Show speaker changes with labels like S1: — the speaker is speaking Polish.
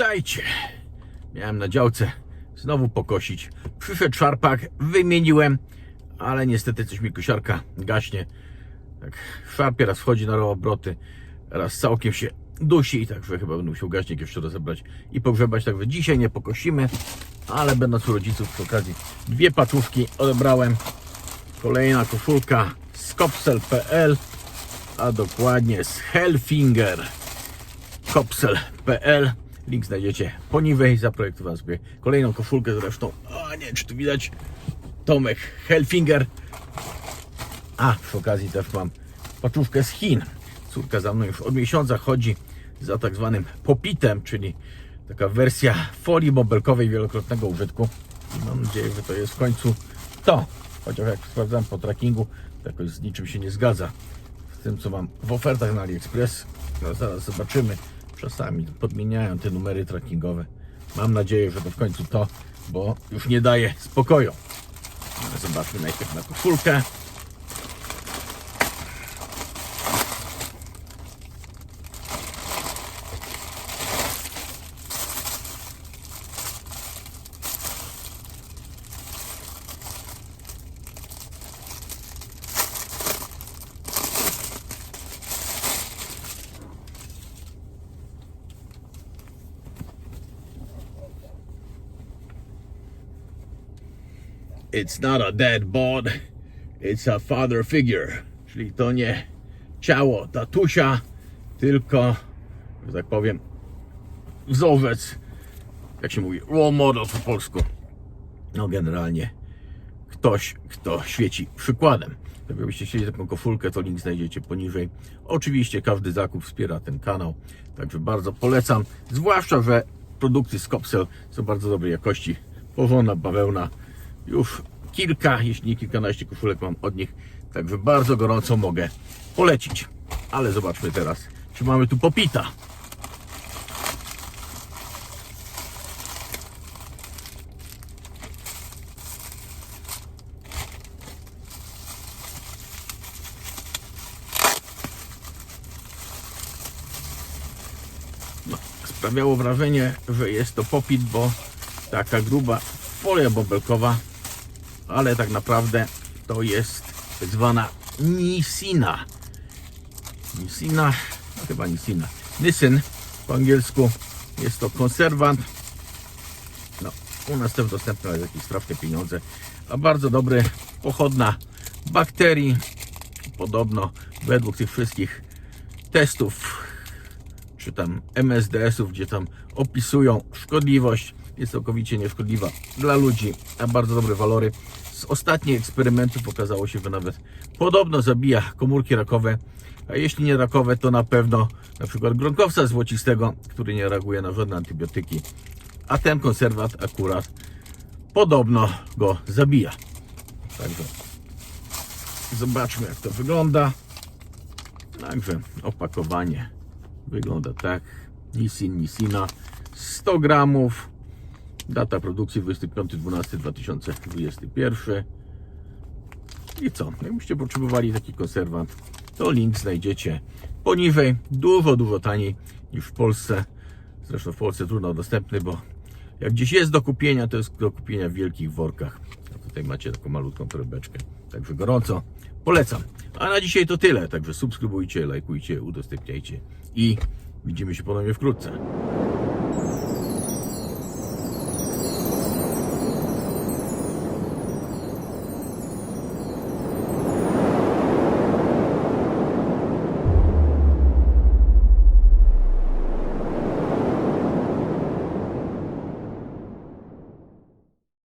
S1: Witajcie. Miałem na działce znowu pokosić. Przyszedł szarpak, wymieniłem, ale niestety coś mi kosiarka gaśnie. Tak, szarpie raz wchodzi na obroty, raz całkiem się dusi, także chyba będę musiał gaśnik jeszcze rozebrać i pogrzebać. Także dzisiaj nie pokosimy, ale będąc u rodziców przy okazji dwie paczuszki odebrałem. Kolejna koszulka z kopsel.pl, a dokładnie z Hellfinger kopsel.pl. Link znajdziecie poniżej. Zaprojektowałem sobie kolejną koszulkę zresztą. A nie, czy tu widać Tomek Hellfinger. A przy okazji też mam paczuszkę z Chin. Córka za mną już od miesiąca chodzi za tak zwanym popitem, czyli taka wersja folii bąbelkowej wielokrotnego użytku. I mam nadzieję, że to jest w końcu to. Chociaż jak sprawdzam po trackingu, to jakoś z niczym się nie zgadza. Z tym, co mam w ofertach na AliExpress. No, zaraz zobaczymy. Czasami podmieniają te numery trackingowe. Mam nadzieję, że to w końcu to, bo już nie daje spokoju. Zobaczmy najpierw na koszulkę. It's not a dead bod, it's a father figure. Czyli to nie ciało tatusia, tylko, że tak powiem, wzorzec, jak się mówi, role model po polsku. No generalnie ktoś, kto świeci przykładem. Gdybyście chcieli taką koszulkę, to link znajdziecie poniżej. Oczywiście każdy zakup wspiera ten kanał, także bardzo polecam. Zwłaszcza, że produkty z Kopsel są bardzo dobrej jakości. Porządna bawełna. Już kilka, jeśli nie kilkanaście koszulek mam od nich, także bardzo gorąco mogę polecić. Ale zobaczmy teraz, czy mamy tu popita. No, sprawiało wrażenie, że jest to popit, bo taka gruba folia bąbelkowa, ale tak naprawdę to jest tak zwana nisina. Nisina, no chyba nisina. Nysyn po angielsku jest to konserwant. No, u nas też dostępne za jakieś strawkę pieniądze, a bardzo dobry, pochodna bakterii. Podobno według tych wszystkich testów czy tam MSDS-ów, gdzie tam opisują szkodliwość, jest całkowicie nieszkodliwa dla ludzi, a bardzo dobre walory. Z ostatnich eksperymentów okazało się, że nawet podobno zabija komórki rakowe, a jeśli nie rakowe, to na pewno na przykład gronkowca złocistego, który nie reaguje na żadne antybiotyki, a ten konserwat akurat podobno go zabija. Także zobaczmy jak to wygląda. Także opakowanie wygląda tak. Nisin, Nisina 100 gramów. Data produkcji 25.12.2021. I co? Jakbyście potrzebowali taki konserwant, to link znajdziecie poniżej. Dużo, dużo taniej niż w Polsce. Zresztą w Polsce trudno dostępny, bo jak gdzieś jest do kupienia, to jest do kupienia w wielkich workach. A tutaj macie taką malutką torebeczkę. Także gorąco polecam. A na dzisiaj to tyle. Także subskrybujcie, lajkujcie, udostępniajcie i widzimy się ponownie wkrótce.